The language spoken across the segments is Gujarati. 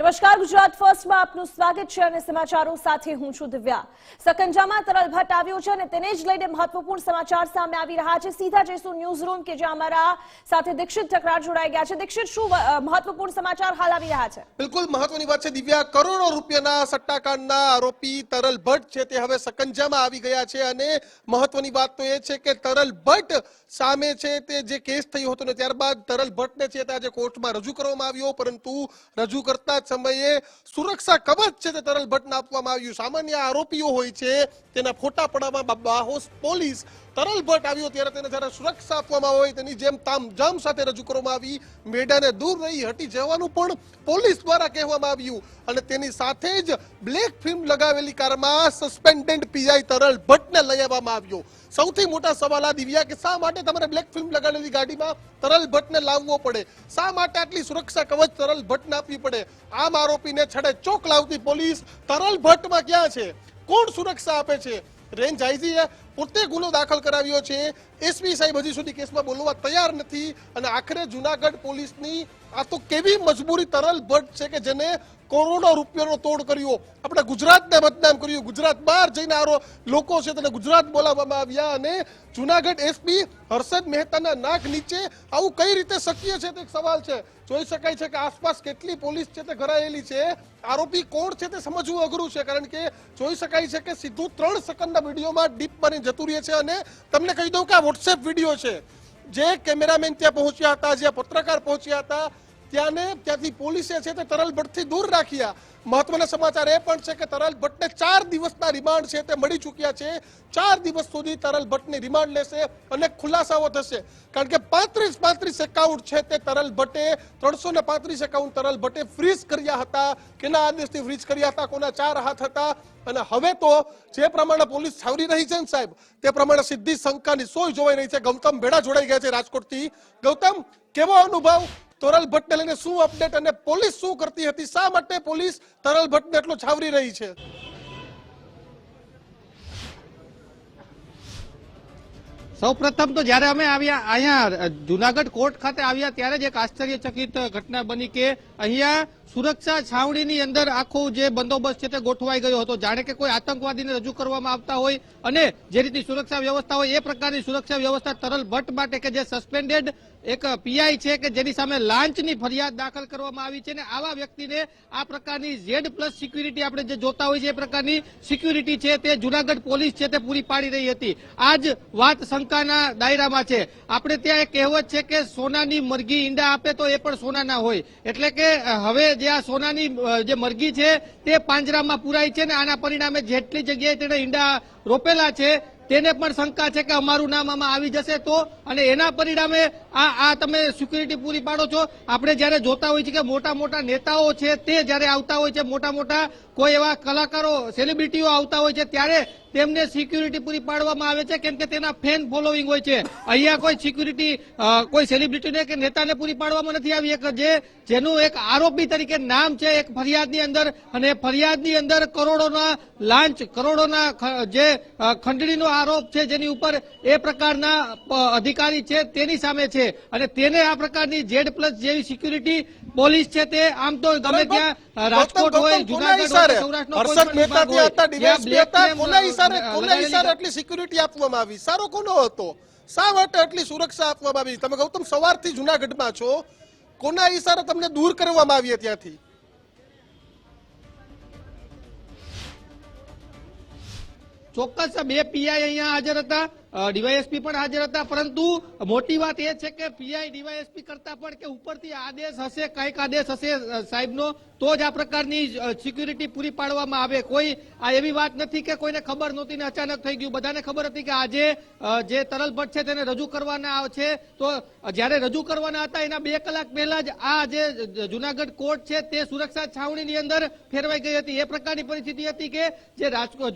નમસ્કાર, ગુજરાત ફર્સ્ટમાં આપનું સ્વાગત છે અને સમાચારો સાથે હું છું દિવ્યા. સકંજામાં તરલ ભટ્ટ આવ્યો છે અને તેને જ લઈને મહત્વપૂર્ણ સમાચાર સામે આવી રહ્યા છે. સીધા જઈશું ન્યૂઝ રૂમ કે જ્યાં અમારા સાથે દીક્ષિત ઠકરાર જોડાઈ ગયા છે. દીક્ષિત, શું મહત્વપૂર્ણ સમાચાર હાલ આવી રહ્યા છે? બિલકુલ મહત્વની વાત છે, દિવ્યા. કરોડો રૂપિયાના સટ્ટાકાંડના આરોપી તરલ ભટ્ટ છે તે હવે સકંજામાં આવી ગયા છે અને મહત્વની વાત તો એ છે કે તરલ ભટ્ટ સામે છે તે જે કેસ થયો હતો ને ત્યારબાદ તરલ ભટ્ટને છે તે આજે કોર્ટમાં રજૂ કરવામાં આવ્યો, પરંતુ રજૂ કરતા સમયે સુરક્ષા કવચ છે તે તરલ ભટ્ટને આપવામાં આવ્યું. સામાન્ય આરોપીઓ હોય છે, તેના ફોટા પડાવવામાં બાહોસ પોલીસ તરલ ભટ્ટ આવ્યો ત્યારે તેને જ્યારે સુરક્ષા આપવામાં હોય તેની જેમ તામઝામ સાથે રજૂ કરવામાં આવી. મેડાને દૂર રહી હટી જવાનું પણ પોલીસ દ્વારા કહેવામાં આવ્યું. અને તેની સાથે જ બ્લેક ફિલ્મ લગાવેલી કારમાં સસ્પેન્ડેડ પીઆઈ તરલ ભટ્ટને લઈ આવવામાં આવ્યો. સૌથી મોટા સવાલ આ દિવ્યા કે શા માટે તમારે બ્લેક ફિલ્મ લગાડેલી ગાડીમાં તરલ ભટ્ટને લાવવો પડે? શા માટે આટલી સુરક્ષા કવચ તરલ ભટ્ટને આપવી પડે? આમ આરોપીને છડે ચોક લાવતી પોલીસ તરલ ભટ્ટમાં ક્યાં છે? કોણ સુરક્ષા આપે છે? રેન્જ આઈજીએ પોતે ગુનો દાખલ કરાવ્યો છે. એસપી સાહેબ હજી સુધી કેસમાં બોલવા તૈયાર નથી. અને આખરે જુનાગઢ પોલીસની આ તો કેવી મજબૂરી તરલ ભટ્ટ છે કે જેને કરોડો રૂપિયાનો તોડ કર્યો. આપણે ગુજરાતને બદનામ કર્યું. ગુજરાત બહાર જઈને આરો લોકો છે તેને ગુજરાત બોલાવવામાં આવ્યા અને જુનાગઢ એસપી હર્ષદ મહેતાના નાક નીચે આવું કઈ રીતે શક્ય છે તે સવાલ છે. જોઈ શકાય છે કે આસપાસ કેટલી પોલીસ છે તે ઘરાયેલી છે. આરોપી કોણ છે તે સમજવું અઘરું છે કારણ કે જોઈ શકાય છે કે સીધું ત્રણ સેકન્ડના વિડીયોમાં ડીપ બની જતું રહે છે અને તમને કહી દઉં કે આ વોટ્સએપ વીડિયો છે. જે કેમેરામેન ત્યાં પહોંચ્યા હતા જે પત્રકાર પહોંચ્યા હતા ત્યાંને ત્યાંથી પોલીસે છે તે તરલ ભટ્ટથી દૂર રાખ્યા. મહત્વના સમાચાર એ પણ છે કે તરલ ભટ્ટને ચાર દિવસના રિમાન્ડ છે તે મળી ચૂક્યા છે. ચાર દિવસ સુધી તરલ ભટ્ટની રિમાન્ડ લેશે અને ખુલાસાઓ થશે. કારણ કે પાંત્રીસ પાંત્રીસ એકાઉન્ટ છે તે તરલ ભટ્ટે, ત્રણસો ને પાંત્રીસ એકાઉન્ટ તરલ ભટ્ટે ફ્રીઝ કર્યા હતા. કેના આદેશથી ફ્રીઝ કર્યા હતા? કોના ચાર હાથ હતા? અને હવે તો જે પ્રમાણે પોલીસ છાવરી રહી છે ને સાહેબ, તે પ્રમાણે સિદ્ધિ શંકાની સોય જોવાઈ રહી છે. ગૌતમ ભેડા જોડાઈ ગયા છે રાજકોટથી. ગૌતમ, કેવો અનુભવ? તરલ ભટ્ટને લઈને શું અપડેટ અને પોલીસ શું કરતી હતી? શા માટે પોલીસ તરલ ભટ્ટને એટલો છાવરી રહી છે? સૌ પ્રથમ તો જ્યારે અમે આવ્યા અહીંયા જુનાગઢ કોર્ટ ખાતે આવ્યા ત્યારે જ એક આશ્ચર્યચકિત ઘટના બની કે અહીંયા સુરક્ષા છાવણીની અંદર આખો જે બંદોબસ્ત છે તે ગોઠવાઈ ગયો હતો. જાણે કે કોઈ આતંકવાદીને રજૂ કરવામાં આવતા હોય અને જે રીતની સુરક્ષા વ્યવસ્થા હોય એ પ્રકારની સુરક્ષા વ્યવસ્થા તરલ ભટ્ટ માટે કે જે સસ્પેન્ડેડ એક પીઆઈ છે કે જેની સામે લાંચની ફરિયાદ દાખલ કરવામાં આવી છે અને આવા વ્યક્તિને આ પ્રકારની ઝેડ પ્લસ સિક્યુરિટી આપણે જે જોતા હોય છે એ પ્રકારની સિક્યુરિટી છે તે જુનાગઢ પોલીસ છે તે પૂરી પાડી રહી હતી. આ જ વાત શંકાના દાયરામાં છે. આપણે ત્યાં એક કહેવત છે કે સોનાની મરઘી ઈંડા આપે તો એ પણ સોનાના હોય. એટલે કે હવે જે આ સોનાની જે મરઘી છે, તે પાંજરામાં પુરાઈ છે ને આના પરિણામે જેટલી જગ્યાએ તેણે ઈંડા રોપેલા છે, તેને પણ શંકા છે કે અમારું નામ આમાં આવી જશે તો? અને એના પરિણામે આ આ તમે સિક્યુરિટી પૂરી પાડો છો. આપણે જ્યારે જોતા હોઈએ છીએ કે મોટા મોટા નેતાઓ છે તે જ્યારે આવતા હોય છે, મોટા મોટા કોઈ એવા કલાકારો સેલિબ્રિટીઓ આવતા હોય છે ત્યારે તેમને સિક્યુરિટી પૂરી પાડવામાં આવે છે, કેમ કે તેના ફેન ફોલોઈંગ હોય છે. અહીંયા કોઈ સિક્યુરિટી કોઈ સેલિબ્રિટીને કે નેતાને પૂરી પાડવામાં નથી આવી. એક જે, જેનું એક આરોપી તરીકે નામ છે, એક ફરિયાદની અંદર અને ફરિયાદની અંદર કરોડોના લાંચ, કરોડોના જે ખંડણીનો આરોપ છે જેની ઉપર એ પ્રકારના અધિકારી છે તેની સામે છે. અને તેને આ પ્રકારની ઝેડ પ્લસ જેવી સિક્યુરિટી પોલીસ છે તે આમ તો ગમે ત્યાં રાજકોટ હોય જુનાગઢ હોય સૌરાષ્ટ્રનો સિક્યુરિટી આપવામાં આવી? સારો કોનો હતો? શા માટે આટલી સુરક્ષા આપવામાં આવી. તમે ગૌતમ સવારથી જુનાગઢમાં છો. કોના ઈશારે તમને દૂર કરવામાં આવી ત્યાંથી? ચોક્કસ બે પીઆઈ અહીંયા હાજર હતા. ડીવાયએસપી પણ હાજર હતા, પરંતુ મોટી વાત એ છે કે પીઆઈ ડીવાયએસપી કરતા પણ કે ઉપરથી આદેશ હશે, કંઈક આદેશ હશે સાહેબનો, તો જ આ પ્રકારની સિક્યુરિટી પૂરી પાડવામાં આવે. કોઈ, આ એવી વાત નથી કે કોઈને ખબર નહોતી ને અચાનક થઈ ગયું. બધાને ખબર હતી કે આજે જે તરલ ભટ્ટ છે તેને રજૂ કરવાના છે. તો જ્યારે રજૂ કરવાના હતા, એના બે કલાક પહેલા જ આ જે જુનાગઢ કોર્ટ છે તે સુરક્ષા છાવણીની અંદર ફેરવાઈ ગઈ હતી. એ પ્રકારની પરિસ્થિતિ હતી કે જે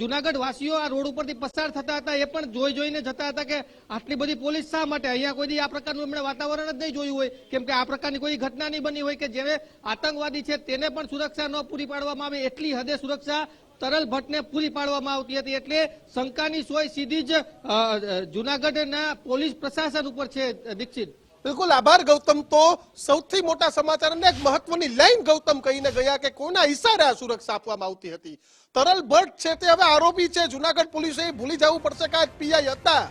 જુનાગઢ વાસીઓ આ રોડ ઉપરથી પસાર થતા હતા, એ પણ જોઈ જોઈને જતા હતા કે આટલી બધી પોલીસ શા માટે? અહીંયા કોઈ આ પ્રકારનું એમણે વાતાવરણ જ નહીં જોયું હોય. કેમ કે આ પ્રકારની કોઈ ઘટના નહીં બની હોય કે જે આતંકવાદી છે તેને પણ સુરક્ષા ન પૂરી પાડવામાં આવે એટલી હદે સુરક્ષા તરલ ભટ્ટને પૂરી પાડવામાં આવતી હતી. એટલે શંકાની સોય સીધી જ જુનાગઢના પોલીસ પ્રશાસન ઉપર છે, દીક્ષિત. બિલકુલ આભાર, ગૌતમ. તો સૌથી મોટા સમાચાર અને એક મહત્વની લાઈન ગૌતમ કહીને ગયા કે કોના ઈશારે આ સુરક્ષા આપવામાં આવતી હતી. તરલ ભટ્ટ છે તે હવે આરોપી છે. જુનાગઢ પોલીસે ભૂલી જવું પડશે કે આ પીઆઈ હતા.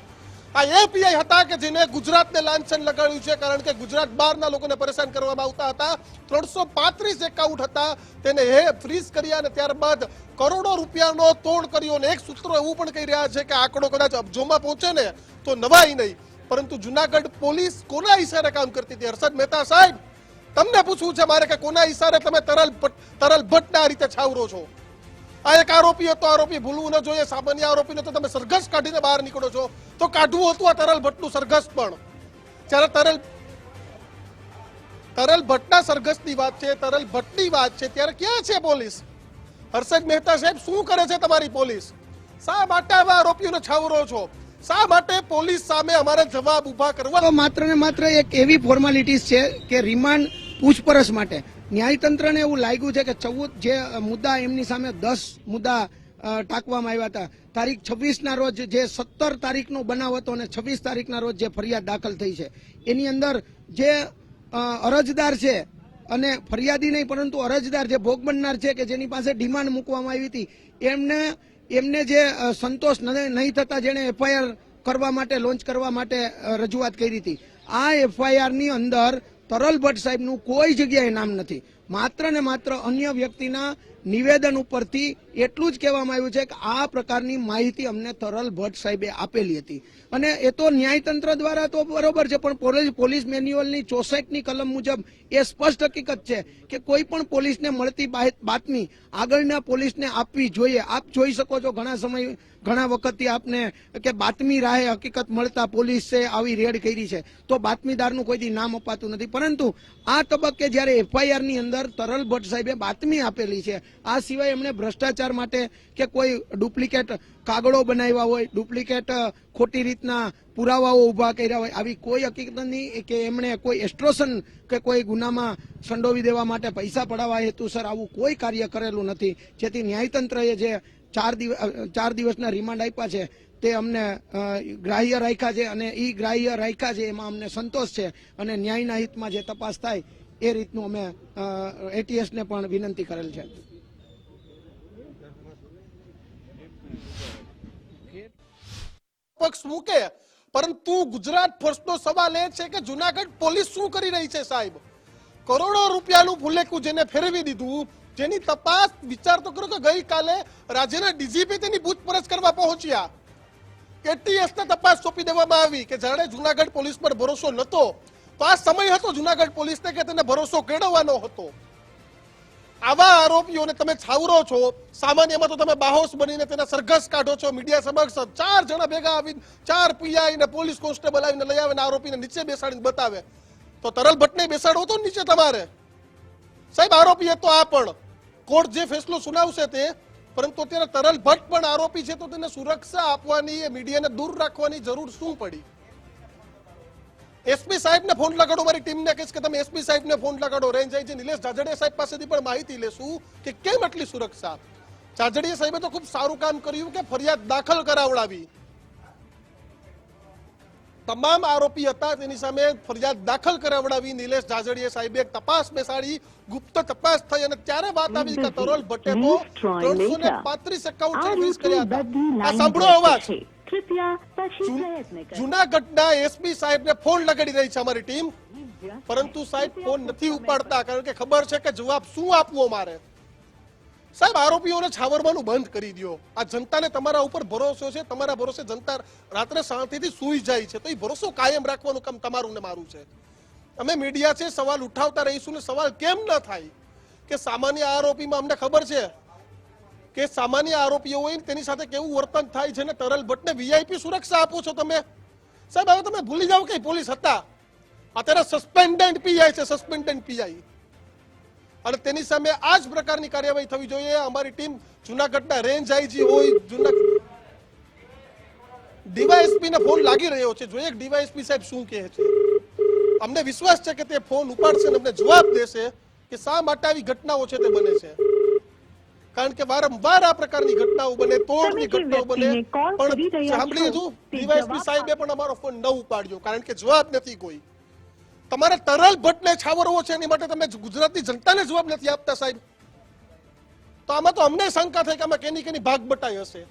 આ એ પીઆઈ હતા કે જેને ગુજરાતને લાંછન લગાડ્યું છે, કારણ કે ગુજરાત બહારના લોકોને પરેશાન કરવામાં આવતા હતા. ત્રણસો પાંત્રીસ એકાઉન્ટ હતા. તેને હે ફ્રીઝ કર્યા અને ત્યારબાદ કરોડો રૂપિયાનો તોડ કર્યો. અને એક સૂત્રો એવું પણ કહી રહ્યા છે કે આંકડો કદાચ અબજોમાં પહોંચે ને, તો નવાઈ નહીં. પરંતુ જુનાગઢ પોલીસ કોના ઈશારે કામ કરતી હતી? હર્ષદ મહેતા સાહેબ, તમને પૂછવું છે મારે કે કોના ઈશારે તમે તરલ તરલ ભટ્ટના રીતે છાવરો છો? આ એક આરોપી હતો, આરોપી ભૂલવું ન જોઈએ, સામાન્ય આરોપીને તો તમે સરઘસ કાઢીને બહાર નીકળો છો. તો કાઢવું હતું આ તરલ ભટ્ટનું સરઘસ પણ. જ્યારે તરલ તરલ ભટ્ટના સરઘસની વાત છે, તરલ ભટ્ટની વાત છે, ત્યારે ક્યાં છે પોલીસ? હર્ષદ મહેતા સાહેબ, શું કરે છે તમારી પોલીસ? માટે આવા આરોપીઓને છાવરો છો? શા માટે પોલીસ સામે અમારે જવાબ ઊભા કરવા? માત્ર ને માત્ર એક એવી ફોર્માલિટીઝ છે કે રિમાન્ડ પૂછપરછ માટે. ન્યાયતંત્રને એવું લાગ્યું છે કે ચૌદ જે મુદ્દા એમની સામે દસ મુદ્દા ટાંકવામાં આવ્યા હતા. તારીખ છવ્વીસના રોજ જે સત્તર તારીખનો બનાવ હતો અને છવ્વીસ તારીખના રોજ જે ફરિયાદ દાખલ થઈ છે. એની અંદર જે અરજદાર છે અને ફરિયાદી નહીં, પરંતુ અરજદાર જે ભોગ બનનાર છે કે જેની પાસે ડિમાન્ડ મૂકવામાં આવી હતી, એમને એમને જે સંતોષ નહીં થતા જેણે એફઆઈઆર કરવા માટે, લોન્ચ કરવા માટે રજૂઆત કરી હતી. આ એફઆઈઆરની અંદર તરલ ભટ્ટ સાહેબનું કોઈ જગ્યાએ નામ નથી. માત્ર ને માત્ર અન્ય વ્યક્તિના નિવેદન ઉપરથી એટલું જ કહેવામાં આવ્યું છે કે આ પ્રકારની માહિતી અમને તરલ ભટ્ટ સાહેબે આપેલી હતી. અને એ તો ન્યાયતંત્ર દ્વારા તો બરોબર છે, પણ પોલીસ મેન્યુઅલની ચોસઠની કલમ મુજબ એ સ્પષ્ટ હકીકત છે કે કોઈ પણ પોલીસને મળતી બાતમી આગળના પોલીસને આપવી જોઈએ. આપ જોઈ શકો છો, ઘણા સમય ઘણા વખતથી આપને કે બાતમી રાહે હકીકત મળતા પોલીસે આવી રેડ કરી છે. તો બાતમીદારનું કોઈથી નામ અપાતું નથી. પરંતુ આ તબક્કે જ્યારે એફઆઈઆરની અંદર તરલ ભટ્ટ સાહેબે બાતમી આપેલી છે આ સિવાય એમણે ભ્રષ્ટાચાર માટે કે કોઈ ડુપ્લિકેટ કાગળો બનાવ્યા હોય, ડુપ્લિકેટ ખોટી રીતના પુરાવાઓ ઊભા કર્યા હોય, આવી કોઈ હકીકત નહીં કે એમણે કોઈ એસ્ટ્રોશન કે કોઈ ગુનામાં સંડોવી દેવા માટે પૈસા પડાવવા હેતુસર આવું કોઈ કાર્ય કરેલું નથી. જેથી ન્યાયતંત્રએ જે ચાર દિવસ ચાર દિવસના રિમાન્ડ આપ્યા છે, તે અમને ગ્રાહ્ય રાખ્યા છે અને એ ગ્રાહ્ય રાખ્યા છે, એમાં અમને સંતોષ છે અને ન્યાયના હિતમાં જે તપાસ થાય, એ રીતનું અમે એટીએસને પણ વિનંતી કરેલ છે. પક્ષ મૂકે પરંતુ ગુજરાત ફોર્સનો સવાલ એ છે કે જુનાગઢ પોલીસ શું કરી રહી છે સાહેબ? કરોડો રૂપિયાનું ભૂલેકું જેને ફેરવી દીધું, જેની તપાસ વિચાર તો કરો કે ગઈકાલે રાજ્યના ડીજીપી તેની પૂછપરછ કરવા પહોંચ્યા. એટીએસ ને તપાસ સોંપી દેવામાં આવી કે જાણે જુનાગઢ પોલીસ પર ભરોસો નતો. તો આ સમય હતો જુનાગઢ પોલીસને કે તેને ભરોસો કેળવવાનો હતો? આવા આરોપીઓને તમે છાવરો છો. સામાન્યમાં તો તમે બાહોશ બનીને તેના સરઘસ કાઢો છો, મીડિયા સમક્ષ ચાર જણા ભેગા આવી ચાર પીઆઈ ને પોલીસ કોન્સ્ટેબલ આવીને લઈ આવે ને આરોપીને નીચે બેસાડીને બતાવે. તો તરલ ભટ્ટને બેસાડવો તો નીચે તમારે. સાહેબ, આરોપી તો આ પણ. કોર્ટ જે ફેસલો સુનાવશે તે, પરંતુ અત્યારે તરલ ભટ્ટ પણ આરોપી છે તો તેને સુરક્ષા આપવાની એ મીડિયાને દૂર રાખવાની જરૂર શું પડી? એસપી સાહેબને ફોન લગાડો મારી ટીમને કહીશ કે તમે એસપી સાહેબને ફોન લગાડો. રેન્જ આઈજી નિલેશ જાજડિયા સાહેબ પાસેથી પણ માહિતી લેશું કે કેમ આટલી સુરક્ષા? જાજડિયા સાહેબે તો ખૂબ સારું કામ કર્યું કે ફરિયાદ દાખલ કરાવડાવી. તમામ આરોપી હતા તેની સામે ફરિયાદ દાખલ કરાવડાવી. નિલેશ જાજડીએ સાહેબે તપાસ બેસાડી. ગુપ્ત તપાસ થઈ અને ત્યારે વાત આવી કે તરોલ ભટ્ટે તો ત્રણસો ને પાંત્રીસ એકાઉન્ટ કર્યા હતા. આ સાંભળો અવાજ. કૃપયા પછી પ્રયત્ન કરો. જૂનાગઢના એસપી સાહેબને ફોન લગાડી રહી છે અમારી ટીમ. પરંતુ સાહેબ ફોન નથી ઉપાડતા કારણ કે ખબર છે કે જવાબ શું આપવો મારે. સાહેબ આરોપીઓને છાવરવાનું બંધ કરી દો આ જનતાને તમારા ઉપર ભરોસો છે તમારા ભરોસે જનતા રાત્રે શાંતિથી સૂઈ જાય છે. તો એ ભરોસો કાયમ રાખવાનું કામ તમારું ને મારું છે. અમે મીડિયા છે સવાલ ઉઠાવતા રહીશું ને સવાલ કેમ ન થાય? કે સામાન્ય આરોપીમાં અમને ખબર છે કે સામાન્ય આરોપીઓ હોય તેની સાથે કેવું વર્તન થાય છે ને તરલ ભટ્ટને વીઆઈપી સુરક્ષા આપો છો તમે? સાહેબ, હવે તમે ભૂલી જાઓ કે પોલીસ હતા. અત્યારે સસ્પેન્ડન્ટ પીઆઈ છે સસ્પેન્ડન્ટ પીઆઈ અને તેની સામે આ જ પ્રકારની કાર્યવાહી થવી જોઈએ. અમારી ટીમ જુનાગઢના રેન્જ આઈજી હોય જુના ડીવાયએસપી ને ફોન લાગી રહ્યો છે. જોઈએ ડીવાયએસપી સાહેબ શું કહે છે. અમને વિશ્વાસ છે કે તે ફોન ઉપાડશે અને અમને જવાબ દેશે કે શા માટે આવી ઘટનાઓ છે તે બને છે. કારણ કે વારંવાર આ પ્રકારની ઘટનાઓ બને તોડની ઘટનાઓ બને. પણ સાંભળી લીધું તે ડીવાયએસપી સાહેબે પણ અમારો ફોન ન ઉપાડ્યો કારણ કે જવાબ નથી કોઈ. તમારે તરલ ભટ્ટને છાવરવો છે એની માટે તમે ગુજરાતની જનતાને જવાબ નથી આપતા સાહેબ. તો આમાં તો અમને શંકા થાય કે આમાં કેની કેની ભાગ બટાઈ હશે.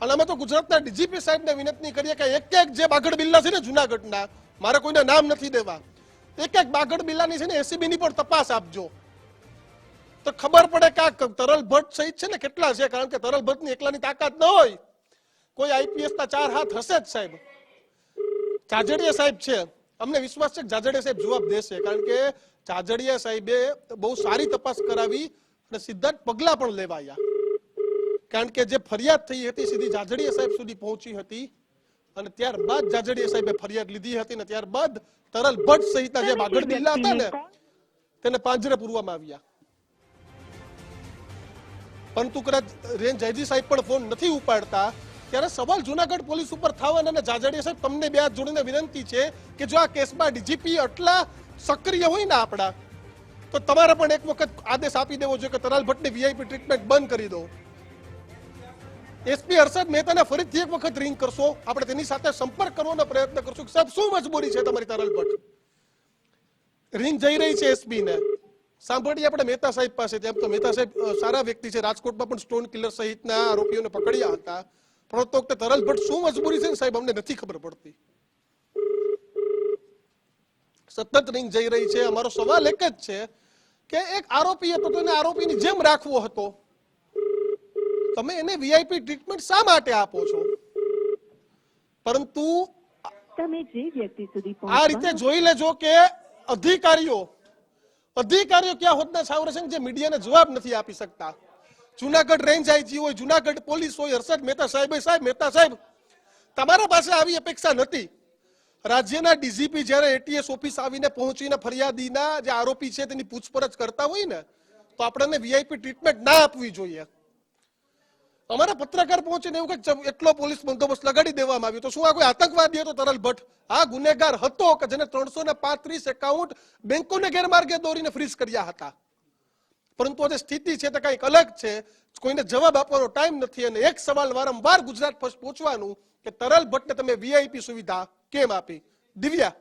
અને અમે તો ગુજરાતના ડીજીપી સાહેબને વિનંતી કરીએ કે એક એક જે બાગડ બિલ્લા છે ને જૂનાગઢના મારે કોઈને નામ નથી દેવા એક એક બાગડ બિલ્લાની છે ને એસીબી ની પણ તપાસ આપજો. તો ખબર પડે કે આ તરલ ભટ્ટ સહિત છે ને કેટલા છે? કારણ કે તરલ ભટ્ટની એકલાની તાકાત ન હોય. કોઈ આઈપીએસ ના ચાર હાથ હશે જ સાહેબ. જાજડિયા સાહેબ છે. અમને વિશ્વાસ છે કે જાજડિયા સાહેબ જવાબ દેશે. કારણ કે જાજડિયા સાહેબે બહુ સારી તપાસ કરાવી અને સીધા જ પગલા પણ લેવાયા કારણ કે જે ફરિયાદ થઈ હતી સીધી જાજડિયા સાહેબ સુધી પહોંચી હતી અને ત્યારબાદ જાજડીયા સાહેબે ફરિયાદ લીધી હતી ને ત્યારબાદ તરલ ભટ્ટ સહિતના જે બાગડ બિલ્લા હતા ને તેને પાંજરે પૂરવામાં આવ્યા. પરંતુ કદાચ રેન્જ જયજી સાહેબ પણ ફોન નથી ઉપાડતા. ત્યારે સવાલ જુનાગઢ પોલીસ ઉપર થવાના અને જાજડીયા સાહેબ, તમને બે હાથ જોડીને વિનંતી છે કે જો આ કેસમાં ડીજીપી આટલા સક્રિય હોય ને આપણા, તો તમારે પણ એક વખત આદેશ આપી દેવો જોઈએ કે તરાલ ભટ્ટની વીઆઈપી ટ્રીટમેન્ટ બંધ કરી દો. એસપી હર્ષદ મહેતાને ફરીથી એક વખત રિંગ કરશો. આપણે તેની સાથે સંપર્ક કરવાનો પ્રયત્ન કરશું. સાહેબ, શું મજબૂરી છે તમારી તરલ ભટ્ટ? રિંગ જઈ રહી છે એસપી ને સાંભળીએ આપણે મહેતા સાહેબ પાસે. તેમ તો મહેતા સાહેબ સારા વ્યક્તિ છે. રાજકોટમાં પણ સ્ટોન કિલર સહિતના આરોપીઓને પકડ્યા હતા. પણ તો વખતે તરલ ભટ્ટ શું મજબૂરી છે ને સાહેબ? અમને નથી ખબર પડતી. સતત રિંગ જઈ રહી છે. અમારો સવાલ એક જ છે કે એક આરોપી હતો તો એને આરોપીની જેમ રાખવો હતો? તમે એને વીઆઈપી ટ્રીટમેન્ટ શા માટે આપો છો? પરંતુ તમે જે વ્યક્તિ સુધી આ રીતે જોઈ લેજો કે અધિકારીઓ અધિકારીઓ ક્યાં હોતના છાવરે છે જે મીડિયાને જવાબ નથી આપી શકતા? જુનાગઢ રેન્જ આઈજી હોય, જુનાગઢ પોલીસ હોય, હર્ષદ મહેતા સાહેબ સાહેબ મહેતા સાહેબ, તમારા પાસે આવી અપેક્ષા નથી. રાજ્યના ડીજીપી જ્યારે એટીએસ ઓફિસ આવીને પહોંચીને ફરિયાદીના જે આરોપી છે તેની પૂછપરછ કરતા હોય ને, તો આપણને વીઆઈપી ટ્રીટમેન્ટ ના આપવી જોઈએ. અમારા પત્રકાર પહોંચીને એવું કે એટલો પોલીસ બંદોબસ્ત લગાડી દેવામાં આવ્યો. તો શું આ કોઈ આતંકવાદી હતો તરલ ભટ્ટ? આ ગુનેગાર હતો કે જેને ત્રણસો ને પાંત્રીસ એકાઉન્ટ બેંકોને ગેરમાર્ગે દોરીને ફ્રીઝ કર્યા હતા? પરંતુ આજે સ્થિતિ છે તે કંઈક અલગ છે. કોઈને જવાબ આપવાનો ટાઈમ નથી અને એક સવાલ વારંવાર ગુજરાત પહોંચવાનું કે તરલ ભટ્ટને તમે વીઆઈપી સુવિધા કેમ આપી? દિવ્યા.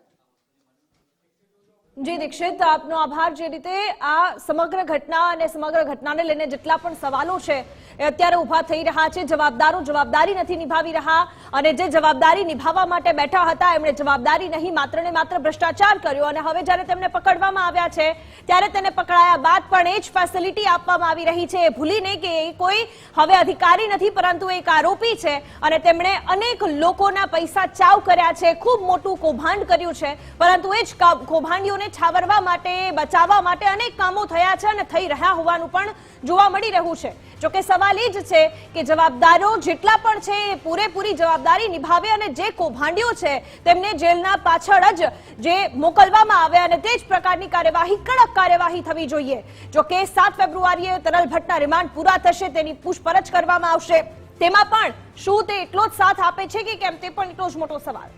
જી દીક્ષિત, આપનો આભાર. જે રીતે આ સમગ્ર ઘટના અને સમગ્ર ઘટનાને લઈને જેટલા પણ સવાલો છે, એ અત્યારે ઊભા થઈ રહ્યા છે. જવાબદારો જવાબદારી નથી નિભાવી રહ્યા અને જે જવાબદારી નિભાવવા માટે બેઠા હતા, એમણે જવાબદારી નહીં, માત્ર ને માત્ર ભ્રષ્ટાચાર કર્યો અને હવે જ્યારે તેમને પકડવામાં આવ્યા છે, ત્યારે તેને પકડાયા બાદ પણ એ જ ફેસિલિટી આપવામાં આવી રહી છે. એ ભૂલીને કે એ કોઈ હવે અધિકારી નથી, પરંતુ એક આરોપી છે અને તેમણે અનેક લોકોના પૈસા ચાવ કર્યા છે. ખૂબ મોટું કૌભાંડ કર્યું છે, પરંતુ એ જ કા- કૌભાંડીઓને છાવરવા માટે, બચાવવા માટે અનેક કામો થયા છે અને થઈ રહ્યા હોવાનું પણ જોવા મળી રહ્યું છે. જોકે સવાલ એ જ છે કે જવાબદારો જેટલા પણ છે એ પૂરેપૂરી જવાબદારી નિભાવે અને જે કૌભાંડીઓ છે તેમને જેલના પાછળ જ જે મોકલવામાં આવે અને તે જ પ્રકારની કાર્યવાહી, કડક કાર્યવાહી થવી જોઈએ. જોકે સાત ફેબ્રુઆરીએ તરલ ભટ્ટના રિમાન્ડ પૂરા થશે તેની પૂછપરછ કરવામાં આવશે. તેમાં પણ શું તે એટલો જ સાથ આપે છે કે કેમ? તે પણ એટલો જ મોટો સવાલ.